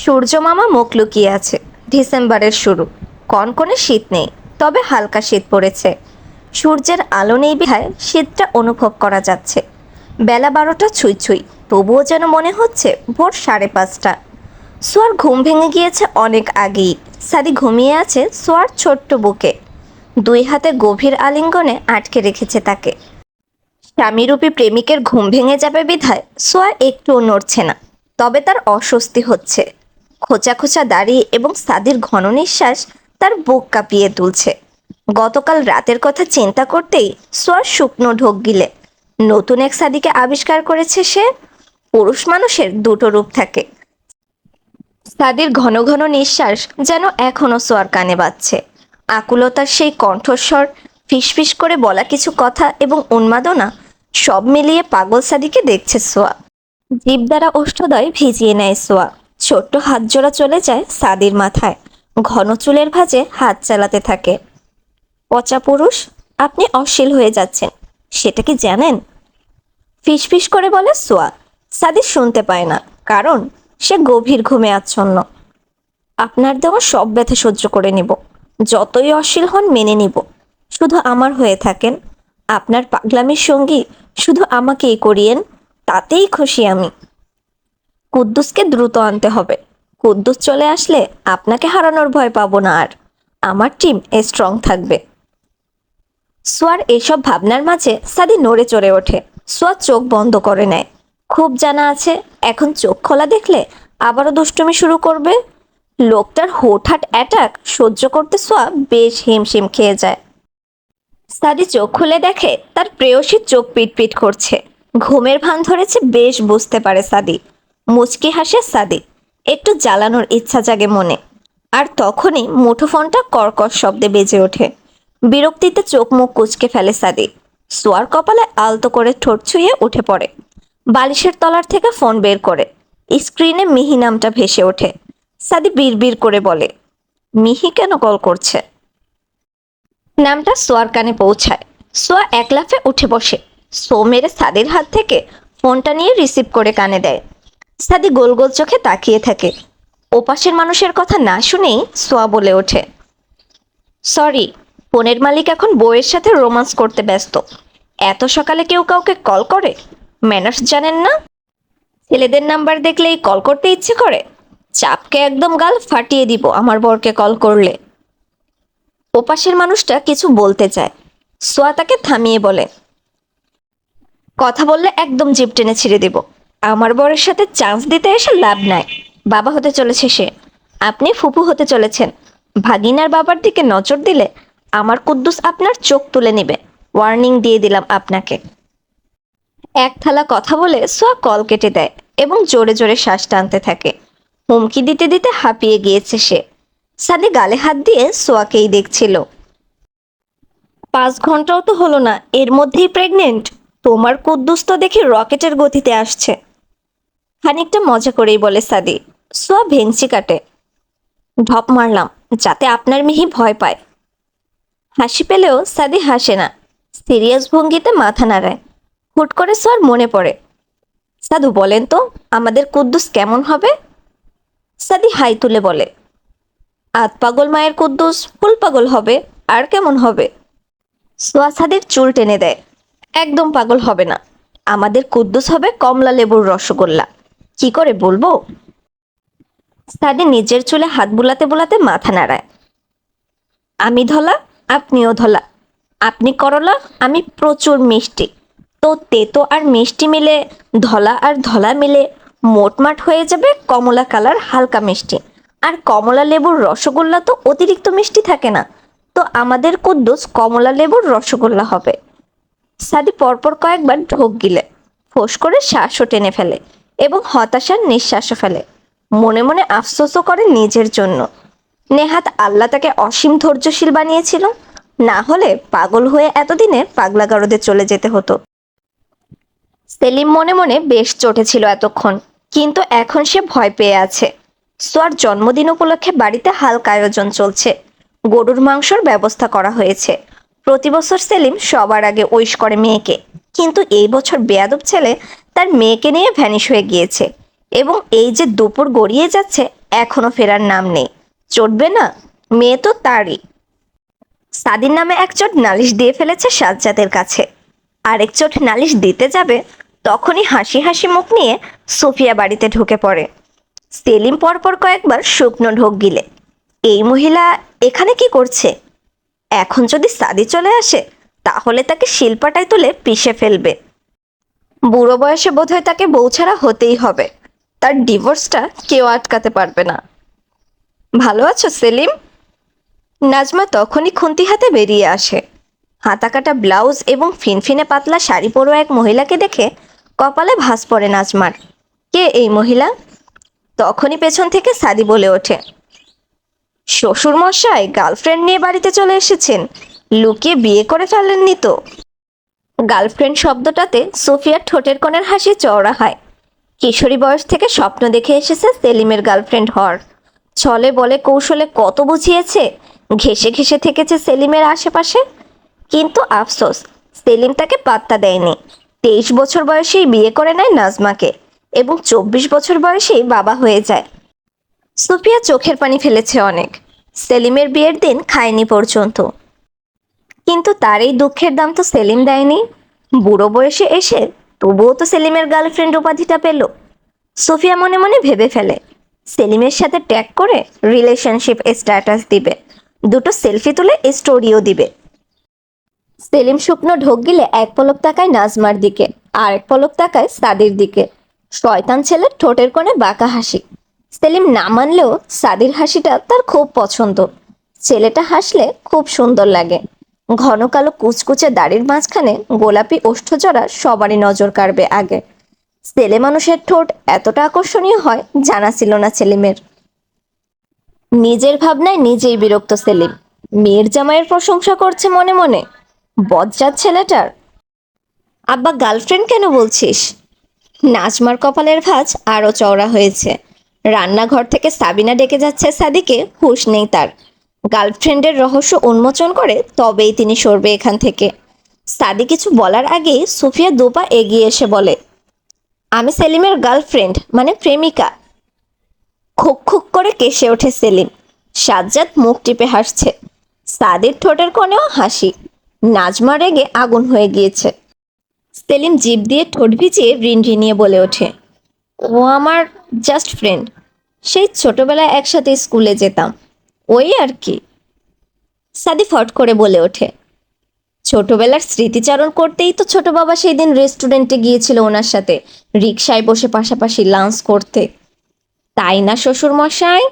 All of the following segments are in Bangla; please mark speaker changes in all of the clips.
Speaker 1: সূর্য মামা মুখ লুকিয়ে আছে। ডিসেম্বরের শুরু। কনকনে শীত নেই, তবে হালকা শীত পড়েছে। সূর্যের আলো নেই বিধায় শীতটা অনুভব করা যাচ্ছে। বেলা বারোটা ছুঁই ছুঁই, তবুও যেন মনে হচ্ছে ভোর সাড়ে পাঁচটা। সোয়ার ঘুম ভেঙে গিয়েছে অনেক আগেই। সাদি ঘুমিয়ে আছে সোয়ার ছোট্ট বুকে। দুই হাতে গভীর আলিঙ্গনে আটকে রেখেছে তাকে। স্বামীরূপী প্রেমিকের ঘুম ভেঙে যাবে বিধায় সোয়া একটুও নড়ছে না, তবে তার অস্বস্তি হচ্ছে। খোঁচা খোঁচা দাড়ি এবং সাদির ঘন নিঃশ্বাস তার বুক কাঁপিয়ে তুলছে। গতকাল রাতের কথা চিন্তা করতেই সোয়ার শুকনো ঢোক গিলে। নতুন এক সাদিকে আবিষ্কার করেছে সে পুরুষ মানুষের দুটো রূপ থাকে। সাদির ঘন ঘন নিঃশ্বাস যেন এখনও সোয়ার কানে বাজছে। আকুলতার সেই কণ্ঠস্বর, ফিসফিস করে বলা কিছু কথা এবং উন্মাদনা সব মিলিয়ে পাগল সাদিকে দেখছে সোয়া। জীব দ্বারা ওষ্ঠদয় ভিজিয়ে নেয় সোয়া। ছোট্ট হাত জোড়া চলে যায় সাদির মাথায়। ঘন চুলের ভাঁজে হাত চালাতে থাকে। পচা পুরুষ, আপনি অশ্লীল হয়ে যাচ্ছেন। সেটা কি জানেন? ফিসফিস করে বলে সোয়া। সাদি শুনতে পায় না, কারণ সে গভীর ঘুমে আচ্ছন্ন। আপনার দেওয়া সব ব্যথা সহ্য করে নিব। যতই অশ্লীল হন মেনে নিব। শুধু আমার হয়ে থাকেন। আপনার পাগলামির সঙ্গী শুধু আমাকেই করিয়েন, তাতেই খুশি আমি। কুদ্দুসকে দ্রুত আনতে হবে। কুদ্দুস চলে আসলে আপনাকে হারানোর ভয় পাবো না আর। আমার টিম স্ট্রং থাকবে। সোয়ার এসব ভাবনার মাঝে সাদি নড়ে চড়ে ওঠে। সোয়া চোখ বন্ধ করে নেয়। খুব জানা আছে, এখন চোখ খোলা দেখলে আবারও দুষ্টুমি শুরু করবে। লোকটার হুটহাট অ্যাটাক সহ্য করতে সোয়া বেশ হিমশিম খেয়ে যায়। সাদি চোখ খুলে দেখে তার প্রেয়সী চোখ পিটপিট করছে। ঘুমের ভান ধরেছে, বেশ বুঝতে পারে সাদি। মুচকি হাসে সাদি একটু জ্বালানোর ইচ্ছা জাগে মনে। আর তখনই মুঠোফোনটা কর্কশ শব্দে বেজে ওঠে। বিরক্তিতে চোখ মুখ কুচকে ফেলে সাদি সোয়ার কপালে আলতো করে ঠোঁট ছুঁয়ে উঠে পড়ে। বালিশের তলার থেকে ফোন বের করে। স্ক্রিনে মিহি নামটা ভেসে ওঠে। সাদি বিড়বিড় করে বলে, মিহি কেন কল করছে? নামটা সোয়ার কানে পৌঁছায়। সোয়া এক লাফে উঠে বসে। সো মেরে সাদির হাত থেকে ফোনটা নিয়ে রিসিভ করে কানে দেয়। সাদি গোল গোল চোখে তাকিয়ে থাকে। ওপাশের মানুষের কথা না শুনেই সোয়া বলে ওঠে। সরি, ফোনের মালিক এখন বউয়ের সাথে রোমান্স করতে ব্যস্ত। এত সকালে কেউ কাউকে কল করে? ম্যানার্স জানেন না? ছেলেদের নাম্বার দেখলেই কল করতে ইচ্ছে করে? চাপকে একদম গাল ফাটিয়ে দিব আমার বরকে কল করলে। ওপাশের মানুষটা কিছু বলতে চায়। সোয়া তাকে থামিয়ে বলে, কথা বললে একদম জিপ টেনে ছিঁড়ে দেব। আমার বরের সাথে চান্স দিতে এসে লাভ নাই। বাবা হতে চলেছে সে। আপনি ফুপু হতে চলেছেন। ভাগিনার বাবার দিকে নজর দিলে আমার কুদ্দুস আপনার চোখ তুলে নেবে। ওয়ার্নিং দিয়ে দিলাম আপনাকে। এক থালা কথা বলে সোয়া কল কেটে দেয় এবং জোরে জোরে শ্বাস টানতে থাকে। হুমকি দিতে দিতে হাঁপিয়ে গিয়েছে সে। সাদি গালে হাত দিয়ে সোয়াকেই দেখছিল। পাঁচ ঘন্টাও তো হলো না, এর মধ্যেই প্রেগনেন্ট তোমার কুদ্দুস তো দেখি রকেটের গতিতে আসছে। খানিকটা মজা করেই বলে সাদি সোয়া ভেংচি কাটে। ঢপ মারলাম, যাতে আপনার মিহি ভয় পায়। হাসি পেলেও সাদি হাসে না। সিরিয়াস ভঙ্গিতে মাথা নাড়ায়। হুট করে সোয়ার মনে পড়ে। সাধু বলেন তো, আমাদের কুদ্দুস কেমন হবে? সাদি হাই তুলে বলে। আত পাগল মায়ের কুদ্দুস, ফুল পাগল হবে, আর কেমন হবে? সোয়া সাদির চুল টেনে দেয়। একদম পাগল হবে না। আমাদের কুদ্দুস হবে কমলা লেবুর রসগোল্লা। কি করে বলব? সাদি নিজের চুলে হাত বুলাতে বুলাতে মাথা নাড়ায়। আমি ধলা, আপনিও ধলা। আপনি করলা, আমি প্রচুর মিষ্টি। তো তেতো আর মিষ্টি মিলে, ধলা আর ধলা মিলে মোটমাট হয়ে যাবে কমলা কালার হালকা মিষ্টি। আর কমলা লেবুর রসগোল্লা তো অতিরিক্ত মিষ্টি থাকে না। তো আমাদের কুদ্দুস কমলা লেবুর রসগোল্লা হবে। সাদি পরপর কয়েকবার ঢোক গিলে, ফোঁস করে শ্বাসও টেনে ফেলে। এবং হতাশার নিঃশ্বাসও ফেলে। মনে মনে আফসোসও করে নিজের জন্য। নেহাত আল্লাহ তাকে অসীম ধৈর্যশীল বানিয়েছিল। না হলে পাগল হয়ে এতদিনে পাগলাগারদে চলে যেতে হতো। সেলিম মনে মনে বেশ চটেছিল এতক্ষণ, কিন্তু এখন সে ভয় পেয়ে আছে। সোয়ার জন্মদিন উপলক্ষে বাড়িতে হালকা আয়োজন চলছে। গরুর মাংসর ব্যবস্থা করা হয়েছে। প্রতি বছর সেলিম সবার আগে ওইশ করে মেয়েকে। কিন্তু এই বছর বেয়াদব ছেলে তার মেয়েকে নিয়ে ভ্যানিশ হয়ে গিয়েছে এবং এই যে দুপুর গড়িয়ে যাচ্ছে, এখনও ফেরার নাম নেই। চটবে না? মেয়ে তো তারই। সাদির নামে এক চোট নালিশ দিয়ে ফেলেছে সাজ্জাদের কাছে। আরেক চোট নালিশ দিতে যাবে, তখনই হাসি হাসি মুখ নিয়ে সোফিয়া বাড়িতে ঢুকে পড়ে। সেলিম পরপর কয়েকবার শুকনো ঢোক গিলে। এই মহিলা এখানে কি করছে? এখন যদি সাদি চলে আসে, তাহলে তাকে শিল্পাটায় তুলে পিষে ফেলবে। বুড়ো বয়সে বোধহয় তাকে বউ ছাড়া হতেই হবে। তার ডিভোর্সটা কেউ আটকাতে পারবে না। ভালো আছো, সেলিম? নাজমা তখনই খুন্তি হাতে বেরিয়ে আসে। হাতাকাটা ব্লাউজ এবং ফিনফিনে পাতলা শাড়ি পরো এক মহিলাকে দেখে কপালে ভাঁজ পড়ে নাজমার। কে এই মহিলা? তখনই পেছন থেকে সাদি বলে ওঠে। শ্বশুর মশাই গার্লফ্রেন্ড নিয়ে বাড়িতে চলে এসেছেন। লুকিয়ে বিয়ে করে ফেলেননি তো? গার্লফ্রেন্ড শব্দটাতে সোফিয়ার ঠোঁটের কোণের হাসি চওড়া হয়। কিশোরী বয়স থেকে স্বপ্ন দেখে এসেছে সেলিমের গার্লফ্রেন্ড হওয়ার। ছলে বলে কৌশলে কত বুঝিয়েছে ঘেসে ঘেসে থেকেছে সেলিমের আশেপাশে। কিন্তু আফসোস, সেলিম তাকে পাত্তা দেয়নি। তেইশ বছর বয়সেই বিয়ে করে নেয় নাজমাকে এবং চব্বিশ বছর বয়সেই বাবা হয়ে যায়। সুফিয়া চোখের পানি ফেলেছে অনেক। সেলিমের বিয়ের দিন খায়নি পর্যন্ত। কিন্তু তার এই দুঃখের দাম তো সেলিম দেয়নি। বুড়ো বয়সে এসে তবুও তো সেলিমের গার্লফ্রেন্ড উপাধিটা পেল। সোফিয়া মনে মনে ভেবে ফেলে, সেলিমের সাথে ট্যাগ করে রিলেশনশিপ স্ট্যাটাস দিবে, দুটো সেলফি তুলে স্টোরিও দিবে। সেলিম শুকনো ঢোক গিলে এক পলক তাকায় নাজমার দিকে আর এক পলক তাকায় সাদির দিকে। শয়তান ছেলের ঠোঁটের কোণে বাঁকা হাসি। সেলিম না মানলেও সাদির হাসিটা তার খুব পছন্দ। ছেলেটা হাসলে খুব সুন্দর লাগে। ঘন কালো কুচকুচে দাড়ির মাঝখানে গোলাপি ওষ্ঠজোড়া সবারই নজর কাড়বে আগে। ছেলে মানুষের ঠোঁট এতটা আকর্ষণীয় হয় জানা ছিল না সেলিমের। নিজের ভাবনায় নিজেই বিরক্ত সেলিম। মেয়ের জামাইয়ের প্রশংসা করছে মনে মনে। বজ্জাত ছেলেটার। আব্বা গার্লফ্রেন্ড কেন বলছিস? নাজমার কপালের ভাঁজ আরও চওড়া হয়েছে। রান্নাঘর থেকে সাবিনা ডেকে যাচ্ছে সাদিকে, হুঁশ নেই তার। গার্লফ্রেন্ডের রহস্য উন্মোচন করে তবেই তিনি সরবে এখান থেকে। সাদি কিছু বলার আগেই সুফিয়া দুপা এগিয়ে এসে বলে, আমি সেলিমের গার্লফ্রেন্ড মানে প্রেমিকা। খুক খুক করে কেসে ওঠে সেলিম। সাজ্জাদ মুখ টিপে হাসছে। সাদির ঠোঁটের কোণেও হাসি। নাজমা রেগে আগুন হয়ে গিয়েছে। সেলিম জিভ দিয়ে ঠোঁট ভিজিয়ে রিনরিনিয়ে বলে ওঠে, ও আমার জাস্ট ফ্রেন্ড। সেই ছোটবেলায় একসাথে স্কুলে যেতাম। ওই আর কি। সাদি ফট করে বলে ওঠে। ছোটবেলার স্মৃতিচারণ করতেই তো ছোট বাবা সেই দিন রেস্টুরেন্টে গিয়েছিল ওনার সাথে রিক্সায় বসে পাশাপাশি লাঞ্চ করতে। তাই না শ্বশুর মশাই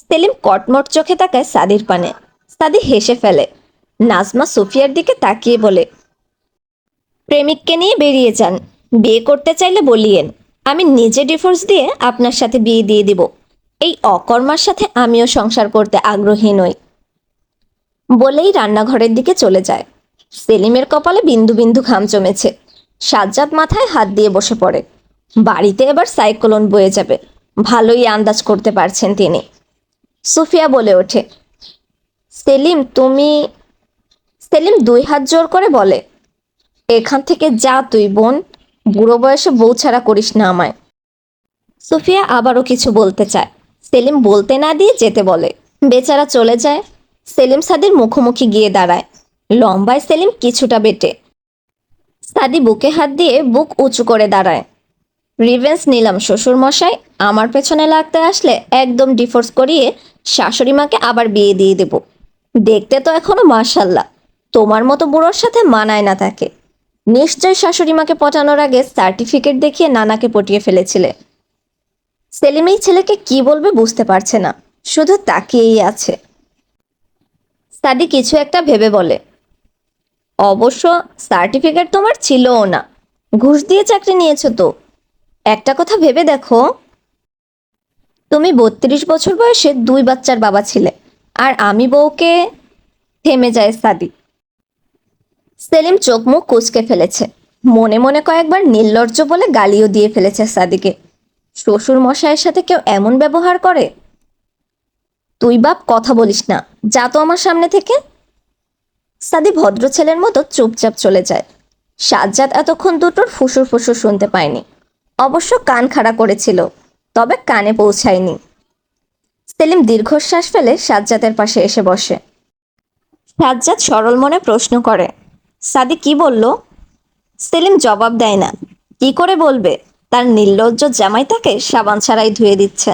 Speaker 1: সেলিম কটমট চোখে তাকায় সাদির পানে। সাদি হেসে ফেলে। নাজমা সুফিয়ার দিকে তাকিয়ে বলে, প্রেমিককে নিয়ে বেরিয়ে যান। বিয়ে করতে চাইলে বলিয়েন। আমি নিজে ডিভোর্স দিয়ে আপনার সাথে বিয়ে দিয়ে দিব। এই অকর্মার সাথে আমিও সংসার করতে আগ্রহী নই। বলেই রান্নাঘরের দিকে চলে যায়। সেলিমের কপালে বিন্দু বিন্দু ঘাম জমেছে। সাজ্জাদ মাথায় হাত দিয়ে বসে পড়ে। বাড়িতে এবার সাইক্লোন বয়ে যাবে। ভালোই আন্দাজ করতে পারছেন তিনি। সুফিয়া বলে ওঠে, সেলিম, তুমি সেলিম দুই হাত জোর করে বলে, এখান থেকে যা তুই, বোন। বুড়ো বয়সে বউ ছাড়া করিস না আমায়। সুফিয়া আবারও কিছু বলতে চায়। সেলিম বলতে না দিয়ে যেতে বলে। বেচারা চলে যায়। সেলিম সাদির মুখোমুখি গিয়ে দাঁড়ায়। লম্বায় সেলিম কিছুটা বেটে। সাদি বুকে হাত দিয়ে বুক উঁচু করে দাঁড়ায়। রিভেন্স নিলাম শ্বশুর মশাই আমার পেছনে লাগতে আসলে একদম ডিফোর্স করিয়ে শাশুড়ি মাকে আবার বিয়ে দিয়ে দেব। দেখতে তো এখনও মার্শাল্লাহ তোমার মতো বুড়োর সাথে মানায় না তাকে। নিশ্চয় শাশুড়ি মাকে পটানোর আগে সার্টিফিকেট দেখিয়ে নানাকে পটিয়ে ফেলেছিলে। সেলিম এই ছেলেকে কি বলবে বুঝতে পারছে না। শুধু তাকিয়েই আছে। সাদি কিছু একটা ভেবে বলে, অবশ্য সার্টিফিকেট তোমার ছিলও না। ঘুষ দিয়ে চাকরি নিয়েছো তো। একটা কথা ভেবে দেখো। তুমি বত্রিশ বছর বয়সে দুই বাচ্চার বাবা ছিলে, আর আমি বউকে থেমে যায় সাদি। সেলিম চোখ মুখ কুচকে ফেলেছে। মনে মনে কয়েকবার নির্লজ্জ বলে গালিও দিয়ে ফেলেছে সাদিকে। শ্বশুর মশাইয়ের সাথে কেউ এমন ব্যবহার করে? তুই বাপ, কথা বলিস না। যা তো আমার সামনে থেকে। সাদি ভদ্র ছেলের মতো চুপচাপ চলে যায়। সাজ্জাদ এতক্ষণ দুটোর ফুসুর ফুসুর শুনতে পায়নি। অবশ্য কান খাড়া করেছিল, তবে কানে পৌঁছায়নি। সেলিম দীর্ঘশ্বাস ফেলে সাজ্জাদের পাশে এসে বসে। সাজ্জাদ সরল মনে প্রশ্ন করে সাদি কি বলল? সেলিম জবাব দেয় না, কি করে বলবে? তার নির্লজ্জ জামাই তাকে সাবান ছাড়াই ধুয়ে দিচ্ছে।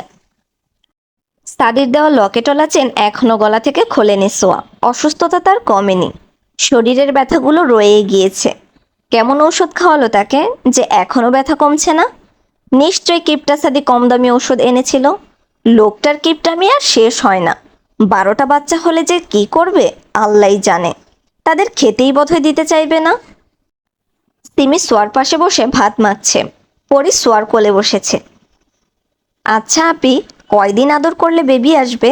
Speaker 1: সাদির দেওয়া লকেটলা চেন এখনও গলা থেকে খোলেনি সোয়া। অসুস্থতা তার কমেনি। শরীরের ব্যথাগুলো রয়ে গিয়েছে। কেমন ঔষধ খাওয়ালো তাকে যে এখনও ব্যথা কমছে না? নিশ্চয়ই কিপটা সাদি কম দামি ওষুধ এনেছিল। লোকটার কিপটামি আর শেষ হয় না। বারোটা বাচ্চা হলে যে কি করবে আল্লাহই জানে। তাদের খেতেই বোধহয় দিতে চাইবে না। সিমি সোয়ার পাশে বসে ভাত মাখছে। পরি সোয়ার কোলে বসেছে। আচ্ছা আপি, কয়দিন আদর করলে বেবি আসবে?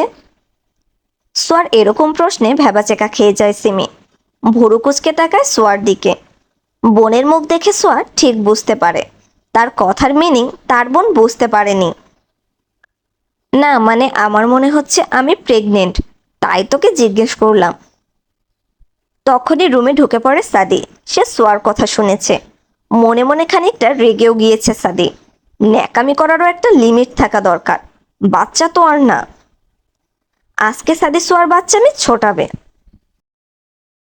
Speaker 1: সোয়ার এরকম প্রশ্নে ভেবাচেকা খেয়ে যায় সিমি। ভুরু কুচকে তাকায় সোয়ার দিকে। বোনের মুখ দেখে সোয়ার ঠিক বুঝতে পারে। তার কথার মিনিং তার বোন বুঝতে পারেনি। না মানে আমার মনে হচ্ছে আমি প্রেগনেন্ট তাই তোকে জিজ্ঞেস করলাম। তখনই রুমে ঢুকে পড়ে সাদি। সে সোয়ার কথা শুনেছে। মনে মনে খানিকটা রেগেও গিয়েছে সাদি। ন্যাকামি করারও একটা লিমিট থাকা দরকার। বাচ্চা তো আর না। আজকে সাদি সোয়ার বাচ্চা আমি ছোটাবে।